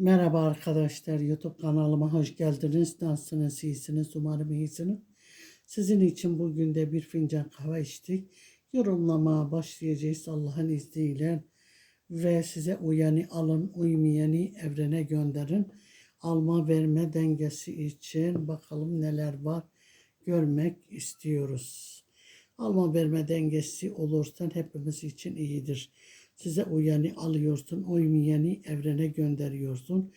Merhaba arkadaşlar, YouTube kanalıma hoş geldiniz. Nasılsınız, iyisiniz? Umarım iyisiniz. Sizin için bugün de bir fincan kahve içtik. Yorumlamaya başlayacağız Allah'ın izniyle. Ve size uyanı alın, uymayanı evrene gönderin. Alma verme dengesi için bakalım neler var görmek istiyoruz. Alma verme dengesi olursan hepimiz için iyidir. Size uyanı alıyorsun, uymayanı evrene gönderiyorsun.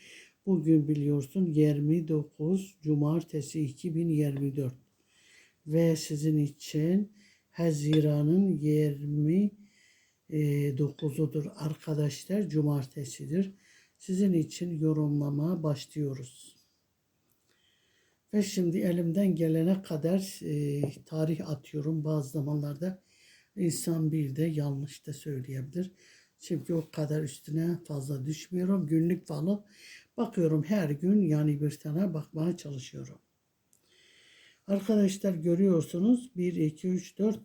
Bugün biliyorsun 29 Cumartesi 2024 ve sizin için Haziran'ın 29'udur arkadaşlar. Cumartesidir. Sizin için yorumlamaya başlıyoruz. Ve şimdi elimden gelene kadar e, tarih atıyorum. Bazı zamanlarda insan bir de yanlış da söyleyebilir. Çünkü o kadar üstüne fazla düşmüyorum. Günlük falan bakıyorum her gün yani bir tane bakmaya çalışıyorum. Arkadaşlar görüyorsunuz 1, 2, 3, 4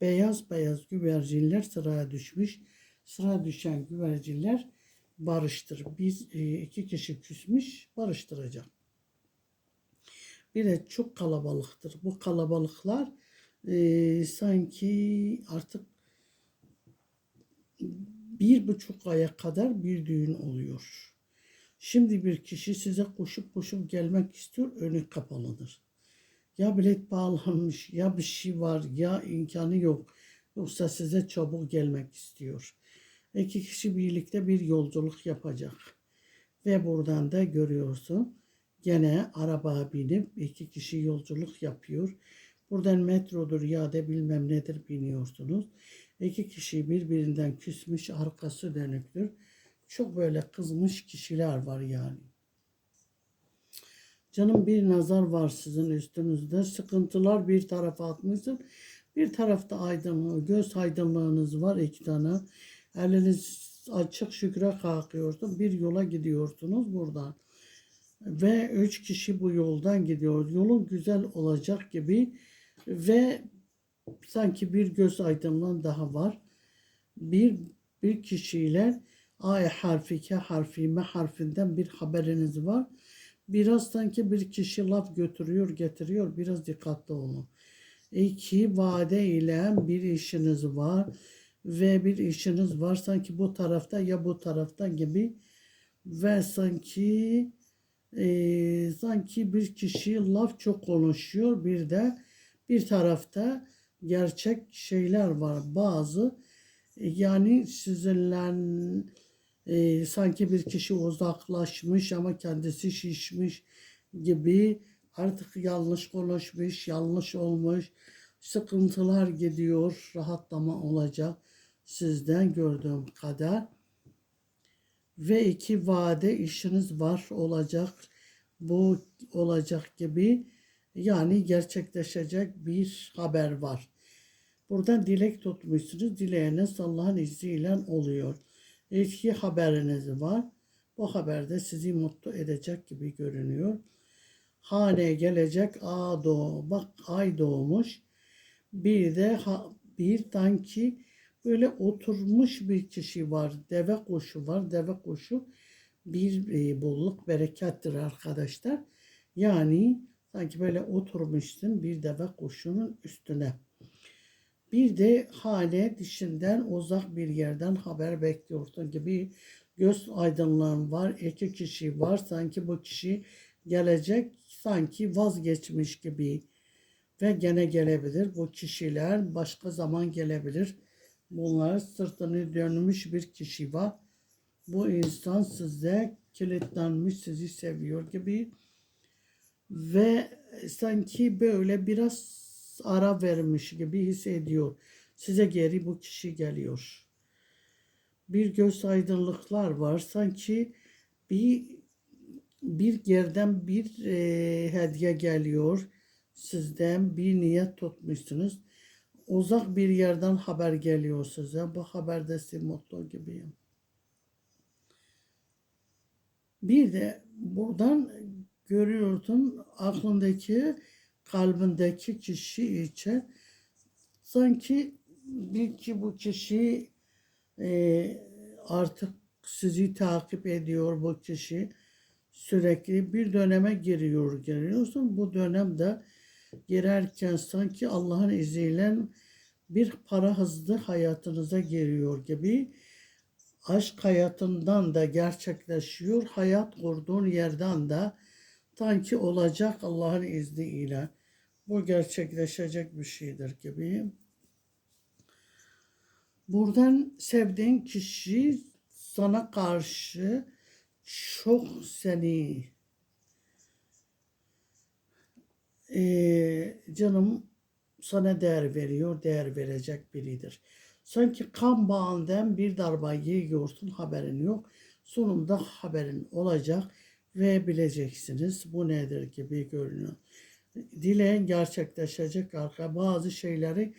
beyaz beyaz güvercinler sıraya düşmüş. Sıra düşen güvercinler barıştır. Biz e, iki kişi küsmüş barıştıracak. Bir de çok kalabalıktır. Bu kalabalıklar e, sanki artık bir buçuk aya kadar bir düğün oluyor. Şimdi bir kişi size koşup koşup gelmek istiyor, önü kapalıdır. Ya bilet bağlanmış, ya bir şey var, ya imkanı yok. Yoksa size çabuk gelmek istiyor. İki kişi birlikte bir yolculuk yapacak. Ve buradan da görüyorsun. Gene arabaya binip iki kişi yolculuk yapıyor. Buradan metrodur ya da bilmem nedir biniyorsunuz. İki kişi birbirinden küsmüş arkası dönüktür. Çok böyle kızmış kişiler var yani. Canım bir nazar var sizin üstünüzde. Sıkıntılar bir tarafa atmışsın. Bir tarafta aydınlığı, göz aydınlığınız var iki tane. Eliniz açık şükre kalkıyorsun. Bir yola gidiyorsunuz buradan. Ve üç kişi bu yoldan gidiyor. Yolun güzel olacak gibi ve sanki bir göz aydınlığı daha var. Bir bir kişiyle A harfi, K harfi, M harfinden bir haberiniz var. Biraz sanki bir kişi laf götürüyor, getiriyor. Biraz dikkatli olun. İki vade ile bir işiniz var ve bir işiniz var sanki bu tarafta ya bu tarafta gibi ve sanki e, sanki bir kişi laf çok konuşuyor bir de bir tarafta gerçek şeyler var bazı yani sizinle e, sanki bir kişi uzaklaşmış ama kendisi şişmiş gibi artık yanlış konuşmuş, yanlış olmuş, sıkıntılar gidiyor, rahatlama olacak sizden gördüğüm kadar. Ve iki vade işiniz var olacak, bu olacak gibi yani gerçekleşecek bir haber var. Buradan dilek tutmuşsunuz. Dileğiniz Allah'ın izniyle oluyor. İki haberiniz var. Bu haber de sizi mutlu edecek gibi görünüyor. Haneye gelecek A doğ, bak ay doğmuş. Bir de ha, bir tanki böyle oturmuş bir kişi var. Deve kuşu var. Deve kuşu bir e, bolluk berekettir arkadaşlar. Yani sanki böyle oturmuşsun bir deve kuşunun üstüne. Bir de hane dışından uzak bir yerden haber bekliyorsun gibi göz aydınlığın var. iki kişi var. Sanki bu kişi gelecek sanki vazgeçmiş gibi ve gene gelebilir. Bu kişiler başka zaman gelebilir. Bunlar sırtını dönmüş bir kişi var. Bu insan size kilitlenmiş, sizi seviyor gibi ve sanki böyle biraz ara vermiş gibi hissediyor. Size geri bu kişi geliyor. Bir göz aydınlıklar var. Sanki bir bir yerden bir e, hediye geliyor. Sizden bir niyet tutmuşsunuz. Uzak bir yerden haber geliyor size. Bu haberde sizi mutlu gibiyim. Bir de buradan görüyorsun aklındaki kalbindeki kişi için sanki bir ki bu kişi e, artık sizi takip ediyor bu kişi. Sürekli bir döneme giriyor geliyorsun. Bu dönemde girerken sanki Allah'ın izniyle bir para hızlı hayatınıza giriyor gibi aşk hayatından da gerçekleşiyor. Hayat kurduğun yerden de sanki olacak Allah'ın izniyle. Bu gerçekleşecek bir şeydir gibi. Buradan sevdiğin kişi sana karşı çok seni eee, canım sana değer veriyor, değer verecek biridir. Sanki kan bağından bir darbe yiyorsun, haberin yok. Sonunda haberin olacak ve bileceksiniz bu nedir gibi görünüyor. Dileğin gerçekleşecek arka bazı şeyleri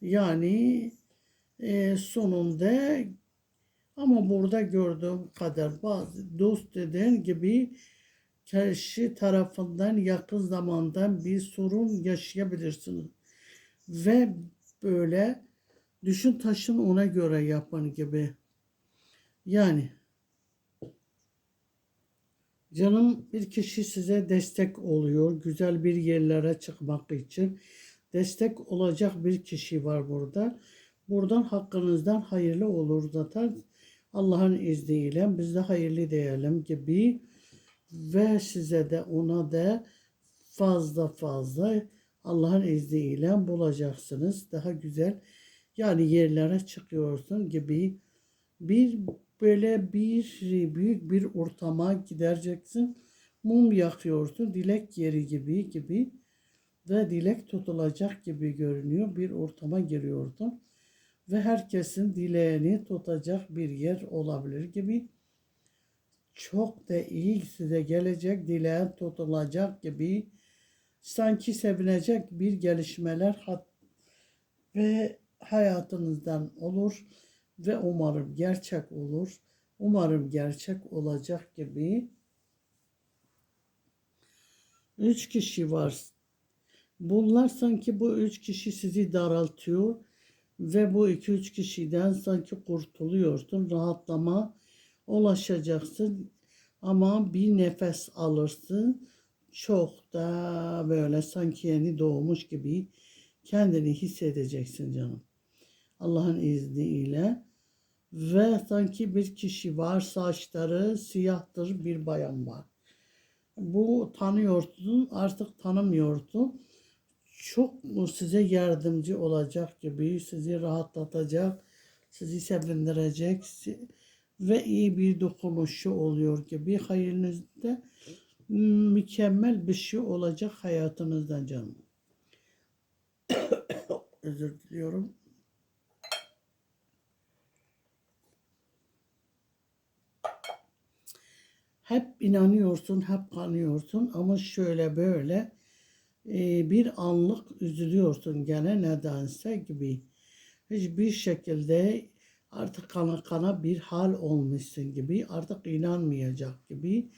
yani e, sonunda ama burada gördüğüm kadar bazı dost dediğin gibi karşı tarafından yakın zamandan bir sorun yaşayabilirsiniz. Ve böyle düşün taşın ona göre yapın gibi. Yani canım bir kişi size destek oluyor. Güzel bir yerlere çıkmak için. Destek olacak bir kişi var burada. Buradan hakkınızdan hayırlı olur zaten. Allah'ın izniyle biz de hayırlı diyelim gibi ve size de ona da fazla fazla Allah'ın izniyle bulacaksınız. Daha güzel yani yerlere çıkıyorsun gibi bir böyle bir büyük bir ortama gideceksin. Mum yakıyorsun dilek yeri gibi gibi ve dilek tutulacak gibi görünüyor. Bir ortama giriyordun ve herkesin dileğini tutacak bir yer olabilir gibi çok da iyi size gelecek dileğin tutulacak gibi sanki sevinecek bir gelişmeler hat ve hayatınızdan olur ve umarım gerçek olur. Umarım gerçek olacak gibi. Üç kişi var. Bunlar sanki bu üç kişi sizi daraltıyor ve bu iki üç kişiden sanki kurtuluyorsun. Rahatlama ulaşacaksın ama bir nefes alırsın. Çok da böyle sanki yeni doğmuş gibi kendini hissedeceksin canım. Allah'ın izniyle ve sanki bir kişi var saçları siyahtır bir bayan var. Bu tanıyorsun artık tanımıyorsun. Çok size yardımcı olacak gibi sizi rahatlatacak, sizi sevindirecek ve iyi bir dokunuşu oluyor gibi hayırınızda mükemmel bir şey olacak hayatınızdan canım. Özür diliyorum. Hep inanıyorsun, hep kanıyorsun ama şöyle böyle e, bir anlık üzülüyorsun gene nedense gibi. Hiçbir şekilde artık kana kana bir hal olmuşsun gibi, artık inanmayacak gibi,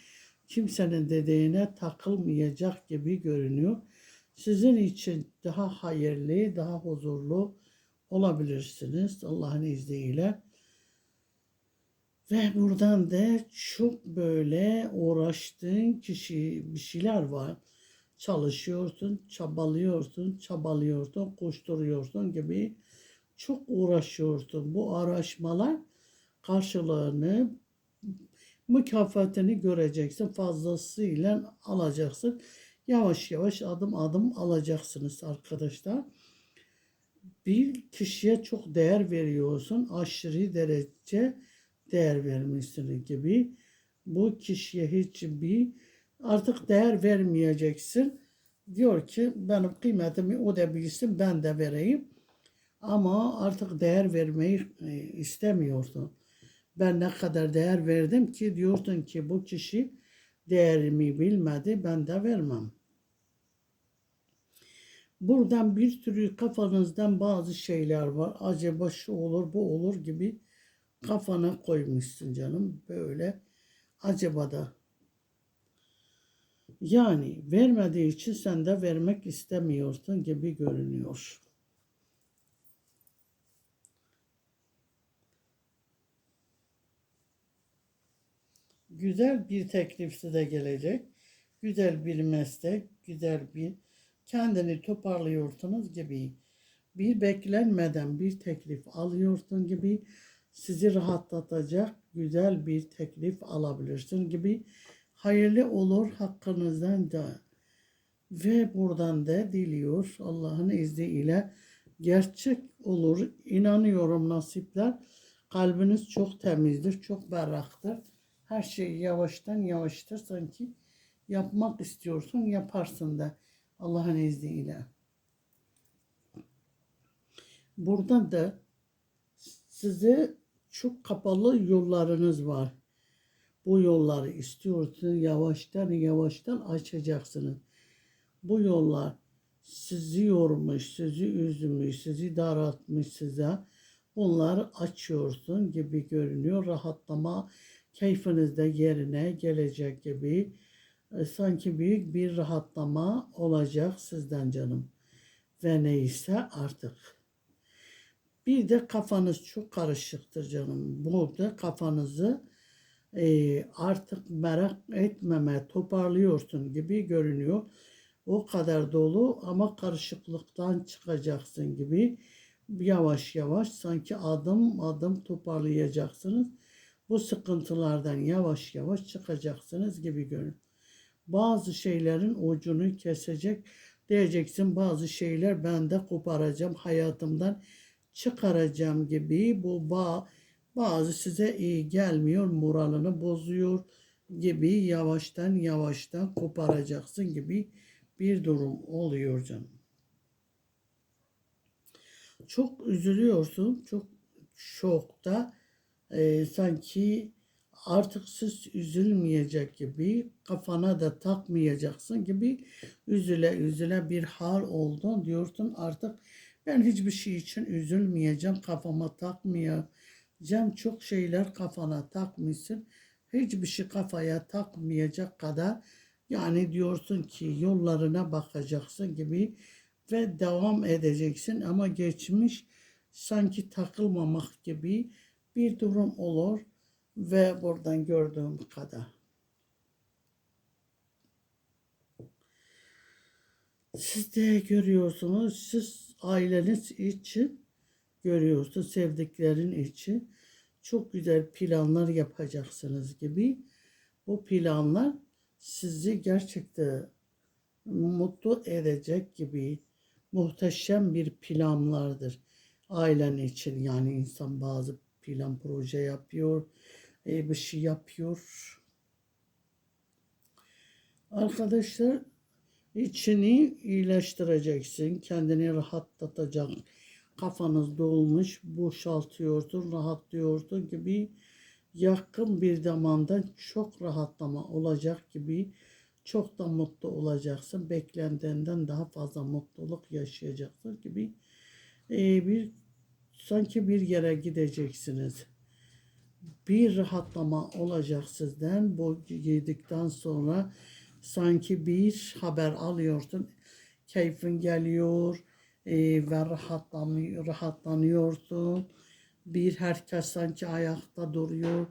kimsenin dediğine takılmayacak gibi görünüyor. Sizin için daha hayırlı, daha huzurlu olabilirsiniz Allah'ın izniyle. Ve buradan da çok böyle uğraştığın kişi bir şeyler var. Çalışıyorsun, çabalıyorsun, çabalıyorsun, koşturuyorsun gibi çok uğraşıyorsun. Bu araşmalar karşılığını, mükafatını göreceksin. Fazlasıyla alacaksın. Yavaş yavaş adım adım alacaksınız arkadaşlar. Bir kişiye çok değer veriyorsun. Aşırı derece değer vermişsin gibi. Bu kişiye hiç bir artık değer vermeyeceksin. Diyor ki benim kıymetimi o da bilsin ben de vereyim. Ama artık değer vermeyi e, istemiyorsun. Ben ne kadar değer verdim ki diyorsun ki bu kişi değerimi bilmedi ben de vermem. Buradan bir sürü kafanızdan bazı şeyler var. Acaba şu olur bu olur gibi kafana koymuşsun canım. Böyle acaba da. Yani vermediği için sen de vermek istemiyorsun gibi görünüyor. güzel bir teklif size gelecek. Güzel bir meslek, güzel bir kendini toparlıyorsunuz gibi. Bir beklenmeden bir teklif alıyorsun gibi sizi rahatlatacak güzel bir teklif alabilirsin gibi. Hayırlı olur hakkınızdan da. Ve buradan da diliyor Allah'ın izniyle gerçek olur. İnanıyorum nasipler. Kalbiniz çok temizdir, çok berraktır. Her şeyi yavaştan yavaştır sanki yapmak istiyorsun yaparsın da Allah'ın izniyle. Burada da size çok kapalı yollarınız var. Bu yolları istiyorsun yavaştan yavaştan açacaksınız. Bu yollar sizi yormuş, sizi üzmüş, sizi daraltmış size. Bunları açıyorsun gibi görünüyor. Rahatlama keyfiniz de yerine gelecek gibi. E, Sanki büyük bir rahatlama olacak sizden canım. Ve neyse artık. Bir de kafanız çok karışıktır canım. Burada kafanızı e, artık merak etmeme toparlıyorsun gibi görünüyor. O kadar dolu ama karışıklıktan çıkacaksın gibi yavaş yavaş sanki adım adım toparlayacaksınız. Bu sıkıntılardan yavaş yavaş çıkacaksınız gibi görünüyor. Bazı şeylerin ucunu kesecek diyeceksin bazı şeyler ben de koparacağım hayatımdan çıkaracağım gibi bu bağ bazı size iyi gelmiyor moralini bozuyor gibi yavaştan yavaştan koparacaksın gibi bir durum oluyor canım. Çok üzülüyorsun, çok şokta e, sanki artık siz üzülmeyecek gibi kafana da takmayacaksın gibi üzüle üzüle bir hal oldun diyorsun artık ben hiçbir şey için üzülmeyeceğim kafama takmayacağım çok şeyler kafana takmışsın. Hiçbir şey kafaya takmayacak kadar yani diyorsun ki yollarına bakacaksın gibi ve devam edeceksin. Ama geçmiş sanki takılmamak gibi bir durum olur ve buradan gördüğüm kadar. Siz de görüyorsunuz, siz aileniz için görüyorsunuz, sevdiklerin için çok güzel planlar yapacaksınız gibi. Bu planlar sizi gerçekten mutlu edecek gibi muhteşem bir planlardır. Ailen için yani insan bazı plan proje yapıyor, e, bir şey yapıyor. Arkadaşlar içini iyileştireceksin, kendini rahatlatacak. Kafanız dolmuş, boşaltıyorsun, rahatlıyorsun gibi yakın bir zamanda çok rahatlama olacak gibi çok da mutlu olacaksın. Beklendiğinden daha fazla mutluluk yaşayacaksın gibi e, bir sanki bir yere gideceksiniz. Bir rahatlama olacak sizden. Bu yedikten sonra sanki bir haber alıyorsun. Keyfin geliyor e, ve rahatlanıyor, rahatlanıyorsun. Bir herkes sanki ayakta duruyor.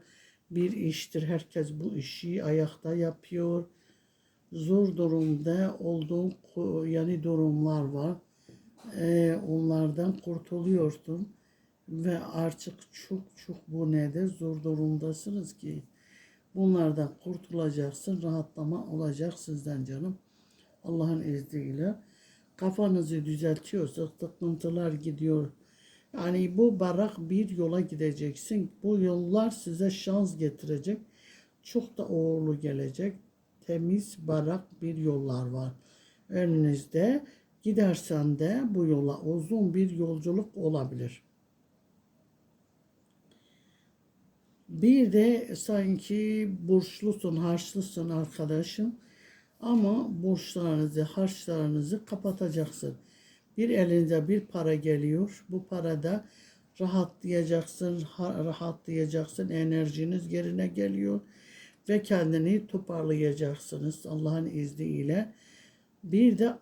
Bir iştir herkes bu işi ayakta yapıyor. Zor durumda olduğun yani durumlar var. E, onlardan kurtuluyorsun ve artık çok çok bu nedir zor durumdasınız ki bunlardan kurtulacaksın rahatlama olacak sizden canım. Allah'ın izniyle. Kafanızı düzeltiyorsa sıkıntılar gidiyor. Yani bu barak bir yola gideceksin. Bu yollar size şans getirecek. Çok da uğurlu gelecek. Temiz barak bir yollar var. Önünüzde gidersen de bu yola uzun bir yolculuk olabilir. Bir de sanki borçlusun, harçlısın arkadaşım. Ama borçlarınızı, harçlarınızı kapatacaksın. Bir elinde bir para geliyor. Bu parada rahatlayacaksın, rahatlayacaksın. Enerjiniz yerine geliyor. Ve kendini toparlayacaksınız Allah'ın izniyle. Bir de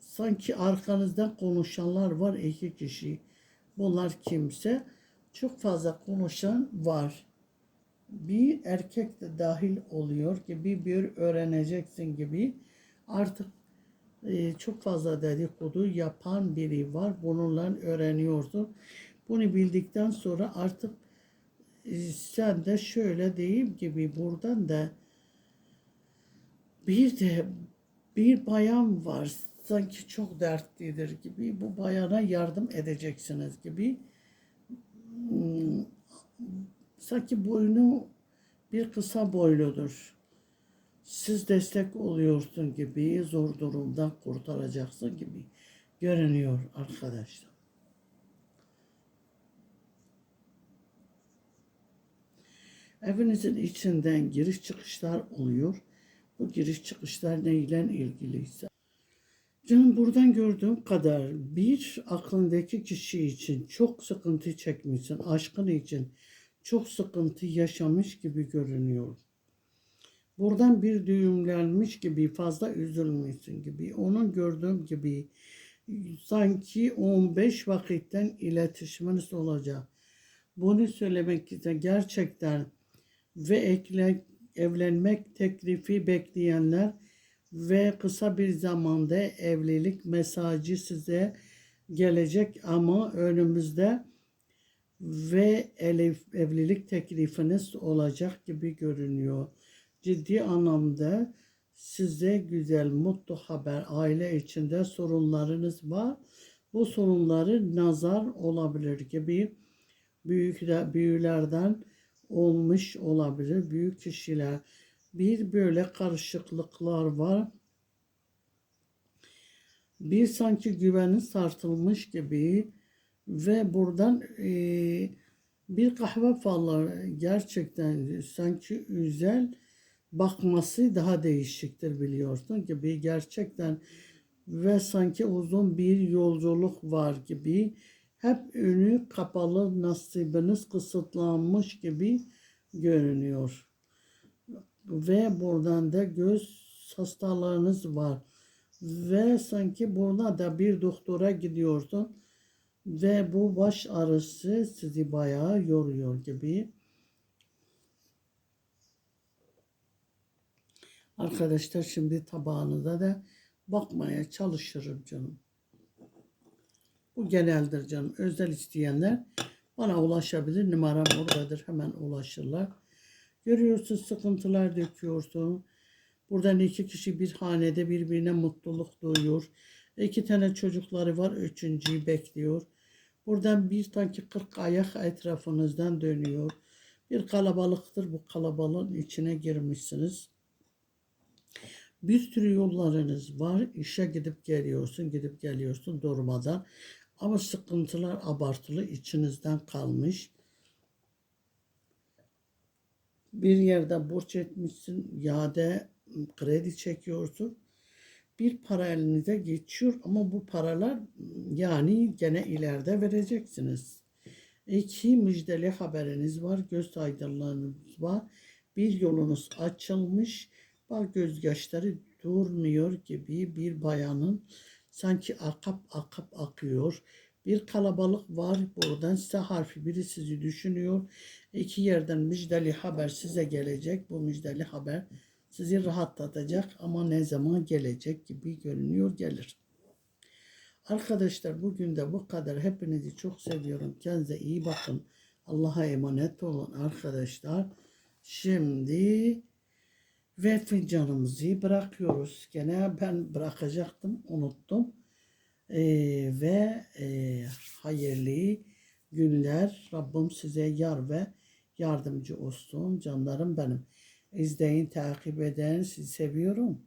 sanki arkanızdan konuşanlar var iki kişi. Bunlar kimse çok fazla konuşan var. Bir erkek de dahil oluyor gibi bir öğreneceksin gibi artık e, çok fazla dedikodu yapan biri var. Bununla öğreniyorsun. Bunu bildikten sonra artık e, sen de şöyle diyeyim gibi buradan da bir de bir bayan var sanki çok dertlidir gibi bu bayana yardım edeceksiniz gibi sanki boynu bir kısa boyludur. Siz destek oluyorsun gibi zor durumdan kurtaracaksın gibi görünüyor arkadaşlar. Evinizin içinden giriş çıkışlar oluyor. Bu giriş çıkışlar neyle ilgiliyse. Canım buradan gördüğüm kadar bir aklındaki kişi için çok sıkıntı çekmişsin. Aşkın için çok sıkıntı yaşamış gibi görünüyor. Buradan bir düğümlenmiş gibi fazla üzülmüşsün gibi. Onun gördüğüm gibi sanki 15 vakitten iletişiminiz olacak. Bunu söylemek için gerçekten ve ekle, evlenmek teklifi bekleyenler ve kısa bir zamanda evlilik mesajı size gelecek ama önümüzde ve elif, evlilik teklifiniz olacak gibi görünüyor. Ciddi anlamda size güzel, mutlu haber, aile içinde sorunlarınız var. Bu sorunları nazar olabilir gibi büyük büyülerden olmuş olabilir. Büyük kişiler bir böyle karışıklıklar var. Bir sanki güveni sartılmış gibi ve buradan e, bir kahve falları gerçekten sanki güzel bakması daha değişiktir biliyorsun gibi. Gerçekten ve sanki uzun bir yolculuk var gibi. Hep önü kapalı nasibiniz kısıtlanmış gibi görünüyor. Ve buradan da göz hastalarınız var. Ve sanki burada da bir doktora gidiyorsun ve bu baş ağrısı sizi bayağı yoruyor gibi. Arkadaşlar şimdi tabağınıza da bakmaya çalışırım canım. Bu geneldir canım. Özel isteyenler bana ulaşabilir. Numaram oradadır. Hemen ulaşırlar. Görüyorsun sıkıntılar döküyorsun. Buradan iki kişi bir hanede birbirine mutluluk duyuyor. İki tane çocukları var. Üçüncüyü bekliyor. Buradan bir tanki kırk ayak etrafınızdan dönüyor. Bir kalabalıktır. Bu kalabalığın içine girmişsiniz. Bir sürü yollarınız var. İşe gidip geliyorsun, gidip geliyorsun durmadan. Ama sıkıntılar abartılı içinizden kalmış. Bir yerde borç etmişsin, yade kredi çekiyorsun. Bir para elinize geçiyor ama bu paralar yani gene ileride vereceksiniz. İki müjdeli haberiniz var, göz aydınlığınız var. Bir yolunuz açılmış, bak gözyaşları durmuyor gibi bir bayanın sanki akap akap akıyor. Bir kalabalık var buradan size harfi biri sizi düşünüyor. İki yerden müjdeli haber size gelecek. Bu müjdeli haber sizi rahatlatacak ama ne zaman gelecek gibi görünüyor gelir. Arkadaşlar bugün de bu kadar. Hepinizi çok seviyorum. Kendinize iyi bakın. Allah'a emanet olun arkadaşlar. Şimdi ve fincanımızı bırakıyoruz. Gene ben bırakacaktım. Unuttum. Ee, ve e, hayırlı günler. Rabbim size yar ve yardımcı olsun. Canlarım benim. İzleyin, takip edin. Sizi seviyorum.